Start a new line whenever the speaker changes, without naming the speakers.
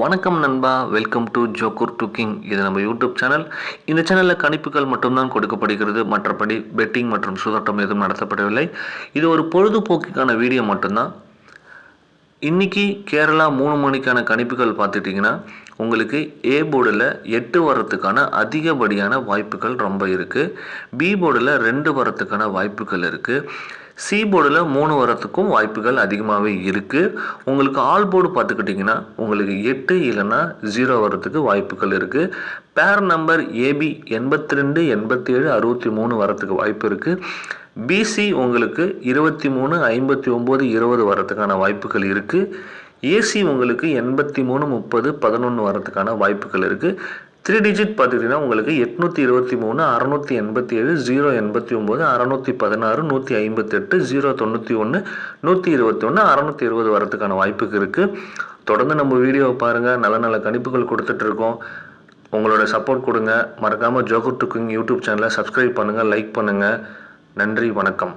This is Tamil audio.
வணக்கம் நண்பா வெல்கம் டு ஜோக்கூர் டுக்கிங் இது நம்ம யூடியூப் சேனல் இந்த சேனலில் கணிப்புகள் மட்டும்தான் கொடுக்கப்படுகிறது. மற்றபடி பெட்டிங் மற்றும் சூதாட்டம் எதுவும் நடத்தப்படவில்லை. இது ஒரு பொழுதுபோக்குக்கான வீடியோ மட்டும்தான். இன்றைக்கி கேரளா மூணு மணிக்கான கணிப்புகள் பார்த்துட்டிங்கன்னா உங்களுக்கு ஏ போர்டில் எட்டு வரத்துக்கான அதிகப்படியான வாய்ப்புகள் ரொம்ப இருக்குது பி போர்டில் ரெண்டு வரத்துக்கான வாய்ப்புகள் இருக்குது சி போர்டில் மூணு வரத்துக்கும் வாய்ப்புகள் அதிகமாகவே இருக்குது உங்களுக்கு ஆல் போர்டு பார்த்துக்கிட்டிங்கன்னா உங்களுக்கு எட்டு இல்லைன்னா ஜீரோ வரத்துக்கு வாய்ப்புகள் இருக்குது பேர் நம்பர் ஏபி எண்பத்தி ரெண்டு எண்பத்தி ஏழு அறுபத்தி மூணு வரத்துக்கு வாய்ப்பு இருக்குது பிசி உங்களுக்கு இருபத்தி மூணு ஐம்பத்தி ஒம்பது இருபது வரத்துக்கான வாய்ப்புகள் இருக்குது ஏசி உங்களுக்கு எண்பத்தி மூணு முப்பது பதினொன்று வரத்துக்கான வாய்ப்புகள் இருக்குது த்ரீ டிஜிட் பார்த்துக்கிட்டிங்கன்னா உங்களுக்கு எட்நூற்றி இருபத்தி மூணு அறநூற்றி எண்பத்தி ஏழு ஜீரோ எண்பத்தி ஒம்பது அறநூற்றி பதினாறு நூற்றி ஐம்பத்தெட்டு ஜீரோ தொண்ணூற்றி ஒன்று நூற்றி இருபத்தி ஒன்று அறநூற்றி இருபது வரதுக்கான வாய்ப்புக்கு இருக்குது தொடர்ந்து நம்ம வீடியோவை பாருங்கள் நல்ல நல்ல கணிப்புகள் கொடுத்துட்ருக்கோம் உங்களோட சப்போர்ட் கொடுங்க. மறக்காமல் ஜோகர் டுக்கிங் யூடியூப் சேனலை சப்ஸ்கிரைப் பண்ணுங்கள் லைக் பண்ணுங்கள் நன்றி வணக்கம்.